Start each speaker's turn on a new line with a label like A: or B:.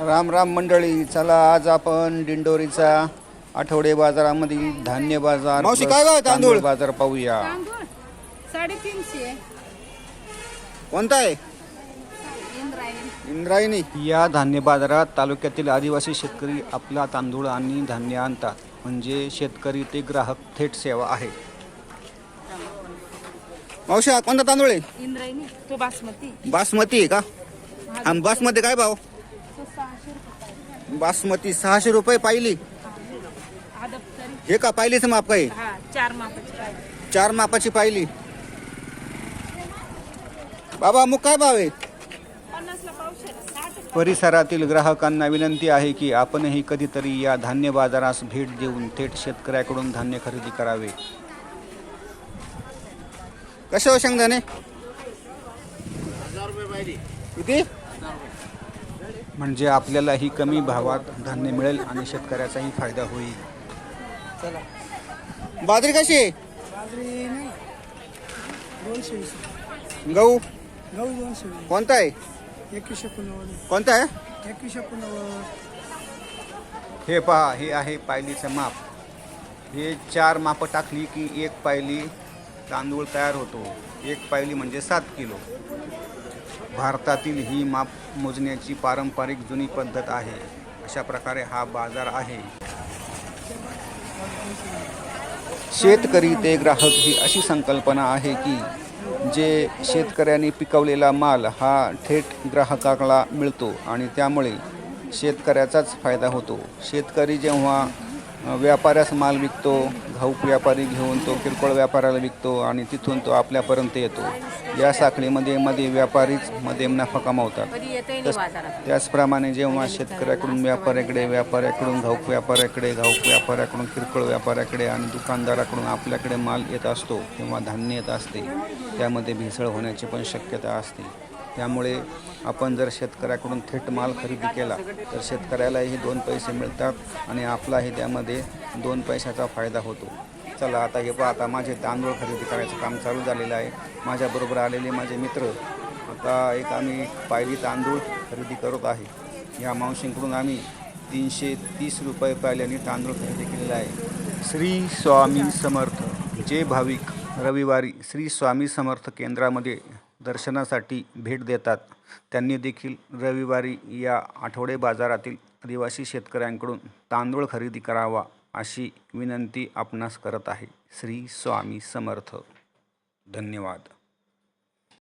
A: राम राम मंडळी चला आज आपण दिंडोरीचा आठवडे बाजारामधील धान्य बाजार
B: मावशी,
A: plus
B: काय भाव आहे तांदूळ?
A: बाजार पाहूया.
C: तांदूळ? साडेतीनशे
A: कोणता आहे?
C: इंद्रायणी.
A: इंद्रायणी. या धान्य बाजारात तालुक्यातील आदिवासी शेतकरी आपला तांदूळ आणि धान्य आणतात. म्हणजे शेतकरी ते ग्राहक थेट सेवा आहे.
B: मावशी हा कोणता तांदूळ आहे?
C: इंद्रायणी तो बासमती.
B: बासमती आहे का? आणि बासमती काय भाव? बासमती सहाशे रुपये पाहिली. हे का पाहिलीच माप काय
C: हा चार मापाची
B: चार मापाची पाहिली. बाबा मग काय भाव आहे?
A: परिसरातील ग्राहकांना विनंती आहे की आपणही कधीतरी या धान्य बाजारास भेट देऊन थेट शेतकऱ्याकडून धान्य खरेदी करावे.
B: कसे हो शेंगदाणे? किती?
A: म्हणजे आपल्यालाही कमी भावात धान्य मिळेल आणि शेतकऱ्याचाही फायदा होईल.
B: बाजरी कशी आहे?
D: दोनशे वीस
B: गहू?
D: गहू दोनशे वीस.
B: कोणता आहे?
D: एकवीसशे पुन्हा
B: कोणता आहे?
D: एकवीसशे पुन्हा
A: हे पहा हे आहे पायलीचं माप. हे चार मापं टाकली की एक पायली तांदूळ तयार होतो. एक पायली म्हणजे सात किलो. भारतातील ही माप मोजण्याची पारंपरिक जुनी पद्धत आहे. अशा प्रकारे हा बाजार आहे. शेतकरी ते ग्राहक ही अशी संकल्पना आहे की जे शेतकऱ्यांनी पिकवलेला माल हा थेट ग्राहकाला मिळतो आणि त्यामुळे शेतकऱ्याचाच फायदा होतो. शेतकरी जेव्हा व्यापाऱ्यास माल विकतो घाऊक व्यापारी घेऊन तो किरकोळ व्यापाऱ्याला विकतो आणि तिथून तो आपल्यापर्यंत येतो. या साखळीमध्ये मध्ये व्यापारीच मध्ये नफा कमावतात. त्याचप्रमाणे जेव्हा शेतकऱ्याकडून व्यापाऱ्याकडे व्यापाऱ्याकडून घाऊक व्यापाऱ्याकडे घाऊक व्यापाऱ्याकडून किरकोळ व्यापाऱ्याकडे आणि दुकानदाराकडून आपल्याकडे माल येत असतो किंवा धान्य येत असते. त्यामध्ये भेसळ होण्याची पण शक्यता असते. त्यामुळे आपण जर शेतकऱ्याकडून थेट माल खरेदी केला तर शेतकऱ्यालाही दोन पैसे मिळतात आणि आपलाही त्यामध्ये दोन पैशाचा फायदा होतो. चला आता हे पहा आता माझे तांदूळ खरेदी करायचं काम चालू झालेलं आहे. माझ्याबरोबर आलेले माझे मित्र आता एक आम्ही पायली तांदूळ खरेदी करत आहे. या मावशींकडून आम्ही तीनशे तीस रुपये पाहिल्याने तांदूळ खरेदी केलेला आहे. श्री स्वामी समर्थ. जे भाविक. रविवारी श्री स्वामी समर्थ केंद्रामध्ये दर्शनासाठी भेट देतात. त्यांनी देखील रविवारी या आठवडे बाजारातील आदिवासी शेतकऱ्यांकडून तांदूळ खरेदी करावा अशी विनंती आपणास करत आहे. श्री स्वामी समर्थ. धन्यवाद.